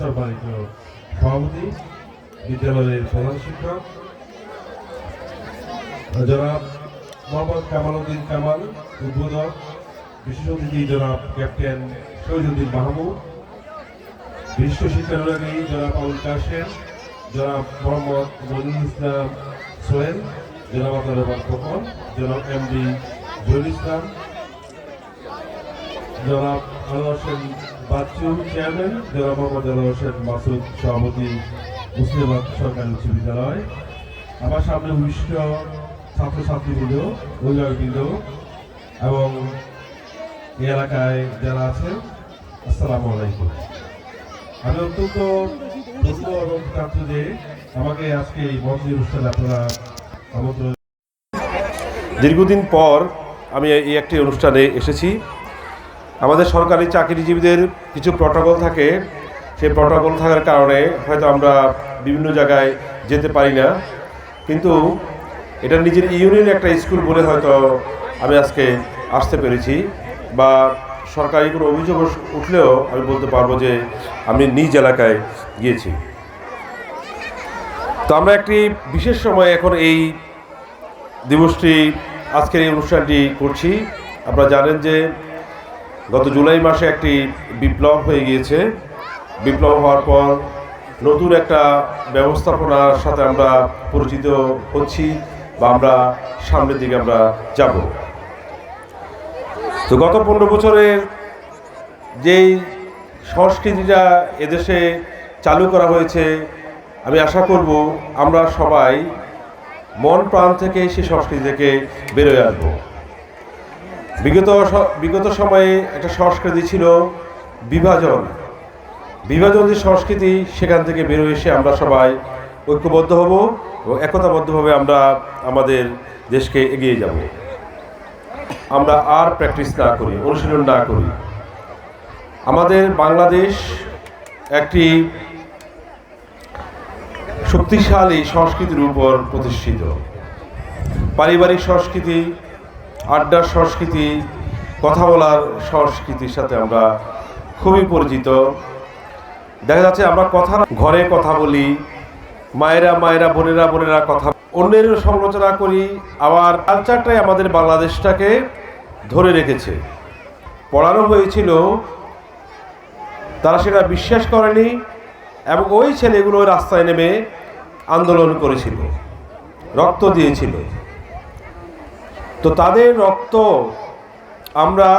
সম্মানিত সভাপতি, বিদ্যালয়ের প্রধান শিক্ষক, জনাব মোহাম্মদ কামাল উদ্দিন কামাল, উদ্বোধক বিশেষ অতিথি জনাব ক্যাপ্টেন শহীদুদ্দিন মাহমুদ, বিশিষ্ট শিক্ষানুরাগী জনাব আবুল কাশেম, জনাব মোহাম্মদ মনির ইসলাম সোহেল, জনাব আব্দুর খোকন, জনাব এম ডি জহুর ইসলাম, জনাব বাচ্চু চেয়ারম্যান জনাব মোহাম্মদ হোসেন মাসুদ সভাপতি মুসলিমাবাদ সরকারি উচ্চ বিদ্যালয়। আমার সামনে বিশিষ্ট ছাত্রছাত্রীবৃন্দ, অভিভাবকবৃন্দ এবং এই এলাকায় যারা আছেন, আসসালামু আলাইকুম। আমি অত্যন্ত ধন্য এবং যে আমাকে আজকে এই মন্দির অনুষ্ঠানে আপনারা আমন্ত্রণ দীর্ঘদিন পর আমি এই একটি অনুষ্ঠানে এসেছি। আমাদের সরকারি চাকরিজীবীদের কিছু প্রটোকল থাকে। সেই প্রটোকল থাকার কারণে হয়তো আমরা বিভিন্ন জায়গায় যেতে পারি না। কিন্তু এটা নিজের ইউনিয়ন একটা স্কুল বলে হয়তো আমি আজকে আসতে পেরেছি বা সরকারি কোনো অভিযোগ উঠলেও আমি বলতে পারব যে আমি নিজ এলাকায় গিয়েছি। তো আমরা একটি বিশেষ সময় এখন এই দিবসটি, আজকের এই অনুষ্ঠানটি করছি। আপনারা জানেন যে গত জুলাই মাসে একটি বিপ্লব হয়ে গিয়েছে। বিপ্লব হওয়ার পর নতুন একটা ব্যবস্থাপনার সাথে আমরা পরিচিত হচ্ছি বা আমরা সামনের দিকে আমরা যাব। তো গত পনেরো বছরের যেই সংস্কৃতিটা এদেশে চালু করা হয়েছে আমি আশা করব আমরা সবাই মন প্রাণ থেকে সেই সংস্কৃতি থেকে বেরোয় আসব। বিগত বিগত সময়ে একটা সংস্কৃতি ছিল বিভাজন। বিভাজন যে সংস্কৃতি, সেখান থেকে বেরোয় এসে আমরা সবাই ঐক্যবদ্ধ হব এবং একতাবদ্ধভাবে আমরা আমাদের দেশকে এগিয়ে যাব। আমরা আর প্র্যাকটিস না করি, অনুশীলন না করি। আমাদের বাংলাদেশ একটি শক্তিশালী সংস্কৃতির উপর প্রতিষ্ঠিত। পারিবারিক সংস্কৃতি আড্ডার সংস্কৃতি, কথা বলার সংস্কৃতির সাথে আমরা খুবই পরিচিত। দেখা যাচ্ছে আমরা কথা ঘরে কথা বলি, মায়েরা মায়েরা, বোনেরা বোনেরা কথা অন্যের সমালোচনা করি, আবার কালচারটাই আমাদের বাংলাদেশটাকে ধরে রেখেছে। পড়ানো হয়েছিল, তারা সেটা বিশ্বাস করেনি, এবং ওই ছেলেগুলো রাস্তায় নেমে আন্দোলন করেছিল, রক্ত দিয়েছিল। তো তাদের রক্ত আমরা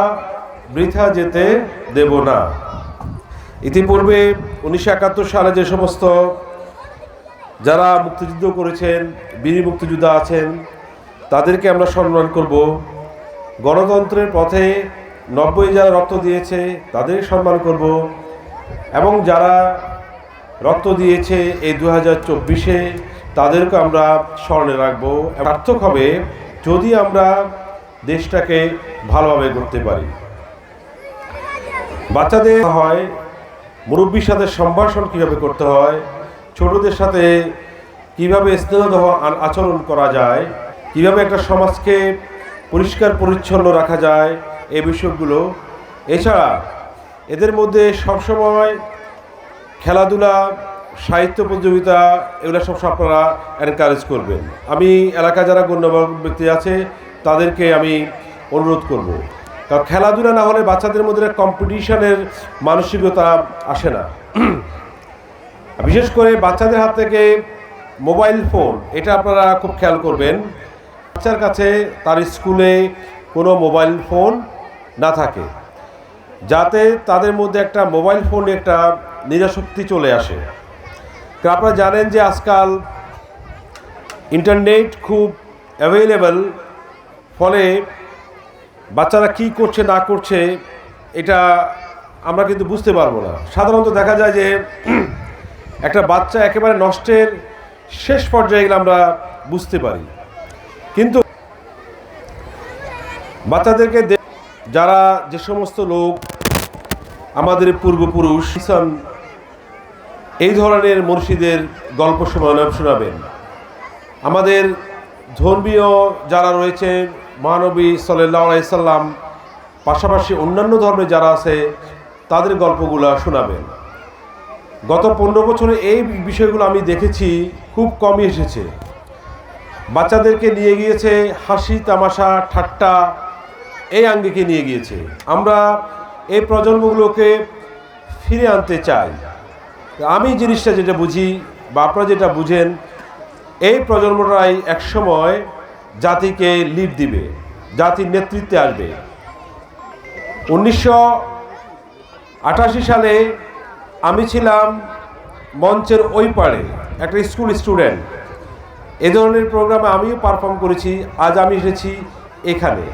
বৃথা যেতে দেব না। ইতিপূর্বে উনিশশো একাত্তর সালে যে সমস্ত যারা মুক্তিযুদ্ধ করেছেন, বীর মুক্তিযোদ্ধা আছেন, তাদেরকে আমরা সম্মান করব। গণতন্ত্রের পথে নব্বই যারা রক্ত দিয়েছে, তাদের সম্মান করব এবং যারা রক্ত দিয়েছে এই দু হাজার চব্বিশে, তাদেরকে আমরা স্মরণে রাখব। সার্থক হবে যদি আমরা দেশটাকে ভালোভাবে করতে পারি। বাচ্চাদের হয়, মুরব্বীর সাথে সম্ভাষণ কীভাবে করতে হয়, ছোটদের সাথে কীভাবে স্নেহদহ আচরণ করা যায়, কীভাবে একটা সমাজকে পরিষ্কার পরিচ্ছন্ন রাখা যায়, এই বিষয়গুলো। এছাড়া এদের মধ্যে সবসময় খেলাধুলা সাহিত্য প্রতিযোগিতা, এগুলো সব আপনারা এনকারেজ করবেন। আমি এলাকা যারা গণ্যমান্য ব্যক্তি আছে, তাদেরকে আমি অনুরোধ করব। কারণ খেলাধুলা না হলে বাচ্চাদের মধ্যে কম্পিটিশনের মানসিকতা আসে না। বিশেষ করে বাচ্চাদের হাত থেকে মোবাইল ফোন এটা আপনারা খুব খেয়াল করবেন। বাচ্চার কাছে তার স্কুলে কোনো মোবাইল ফোন না থাকে, যাতে তাদের মধ্যে একটা মোবাইল ফোন একটা নিরাশক্তি চলে আসে। কারণ আপনারা জানেন যে আজকাল ইন্টারনেট খুব অ্যাভেলেবল ফলে বাচ্চারা কি করছে, না করছে, এটা আমরা কিন্তু বুঝতে পারব না। সাধারণত দেখা যায় যে একটা বাচ্চা একেবারে নষ্টের শেষ পর্যায়ে গেলে আমরা বুঝতে পারি। কিন্তু বাচ্চাদেরকে যারা যে সমস্ত লোক আমাদের পূর্বপুরুষ এই ধরনের মুর্শিদের গল্প শোনানো, শোনাবেন। আমাদের ধর্মীয় যারা রয়েছে মহানবী সাল্লাহ আলাইসাল্লাম পাশাপাশি অন্যান্য ধর্মে যারা আছে, তাদের গল্পগুলো শোনাবেন। গত পনেরো বছরে এই বিষয়গুলো আমি দেখেছি, খুব কমই এসেছে। বাচ্চাদেরকে নিয়ে গিয়েছে, হাসি, তামাশা, ঠাট্টা, এই আঙ্গিকে নিয়ে গিয়েছে। আমরা এই প্রজন্মগুলোকে ফিরে আনতে চাই। আমি জিনিসটা যেটা বুঝি, বা আপনারা যেটা বুঝেন, এই প্রজন্মটাই একসময় জাতিকে লিড দিবে, জাতির নেতৃত্বে আসবে। উনিশশো আটাশি সালে আমি ছিলাম মঞ্চের ওই পাড়ে, একটা স্কুল স্টুডেন্ট। এ ধরনের প্রোগ্রামে আমিও পারফর্ম করেছি, আজ আমি এসেছি এখানে।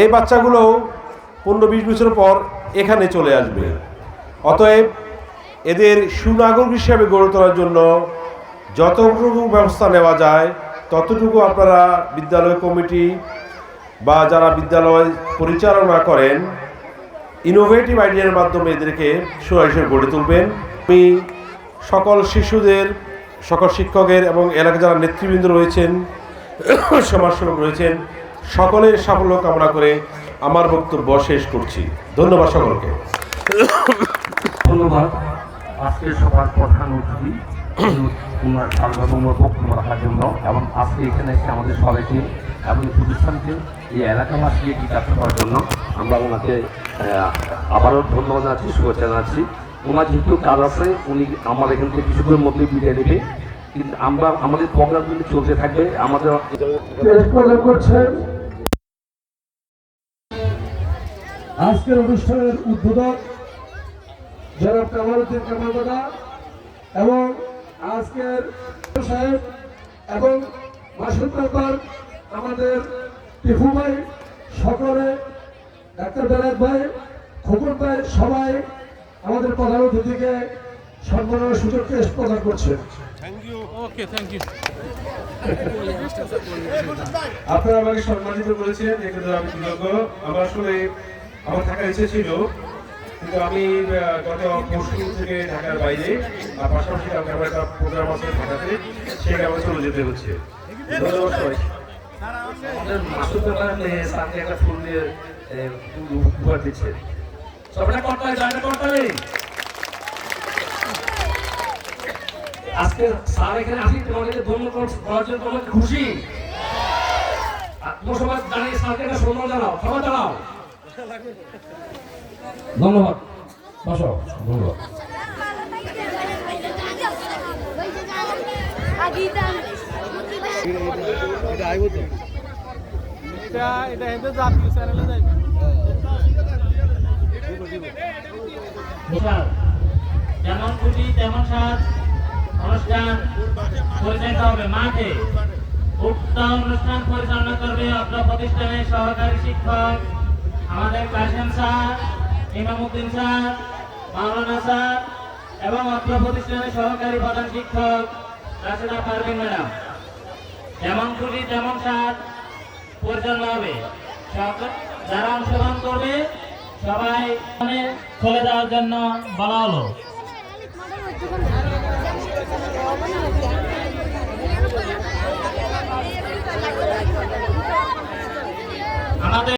এই বাচ্চাগুলো পনেরো বিশ বছর পর এখানে চলে আসবে। অতএব এদের সুনাগরিক হিসেবে গড়ে তোলার জন্য যতটুকু ব্যবস্থা নেওয়া যায়, ততটুকু আপনারা বিদ্যালয় কমিটি বা যারা বিদ্যালয় পরিচালনা করেন ইনোভেটিভ আইডিয়ার মাধ্যমে এদেরকে সুরা হিসেবে গড়ে তুলবেন। আমি সকল শিশুদের, সকল শিক্ষকের এবং এলাকায় যারা নেতৃবৃন্দ রয়েছেন, সমাজসেবক রয়েছেন, সকলের সাফল্য কামনা করে আমার বক্তব্য শেষ করছি। ধন্যবাদ সকলকে। ধন্যবাদ। আজকের সবার প্রধান অতিথি ওনার সার্বভৌম বক্তব্য রাখার জন্য এবং আজকে এখানে এসে আমাদের সবাইকে এবং প্রতিষ্ঠানকে, এই এলাকাবাসীকে জিজ্ঞাসা করার জন্য আমরা ওনাকে আবারও ধন্যবাদ জানাচ্ছি, শুভেচ্ছা জানাচ্ছি। ওনার যেহেতু কাজ আছে, উনি আমার এখান থেকে কিছুক্ষণের মধ্যে বিদায় নেবে। কিন্তু আমরা, আমাদের প্রোগ্রামগুলি চলতে থাকবে। আমাদের আজকের অনুষ্ঠানের উদ্বোধক জনাব কামালুদ্দিন কামাল দাদা এবং আজকের সাহেব এবং মাসুদ মেম্বার আমাদের টিফু ভাই সকলে ডাক্তার বেলাত ভাই খোকন ভাই সবাই আমাদের প্রধান অতিথিকে সম্মানের সুযোগ প্রদান করছে। আপনারা আমাকে সম্মানিত করেছেন এক্ষেত্রে আমি কৃতজ্ঞ। আমার আসলে আমার থাকার ইচ্ছে ছিল কিন্তু আমি গত পরশু থেকে ঢাকার বাইরে, আর পাশাপাশি আমার একটা প্রোগ্রাম আছে ঢাকাতে সেখানে আমার চলে যেতে হচ্ছে। ধন্যবাদ আমাদের মাসুদ একটা ফুল আজকে স্যার এখানে জন্য খুশি। সবাই জানাও সবাই জানাও। ধন্যবাদ। বসো। ধন্যবাদ। এটা এটা হেঁটে জাতীয় চ্যানেলে যাইবে যেমন খুশি তেমন সাজ অনুষ্ঠান পরিচালিত হবে মাঠে উক্ত অনুষ্ঠান পরিচালনা করবে অত্র প্রতিষ্ঠানের সহকারী শিক্ষক আমাদের কাশেম স্যার। ইমামুদ্দিন স্যার, মাওলানা স্যার এবং অত্র প্রতিষ্ঠানের সহকারী প্রধান শিক্ষক, রাশেদা পারভিন ম্যাডাম। যেমন খুশি, তেমন সাজ পরিচালনা হবে। যারা অংশগ্রহণ করবে, সবাই চলে যাওয়ার জন্য বলা হলো। আমাদের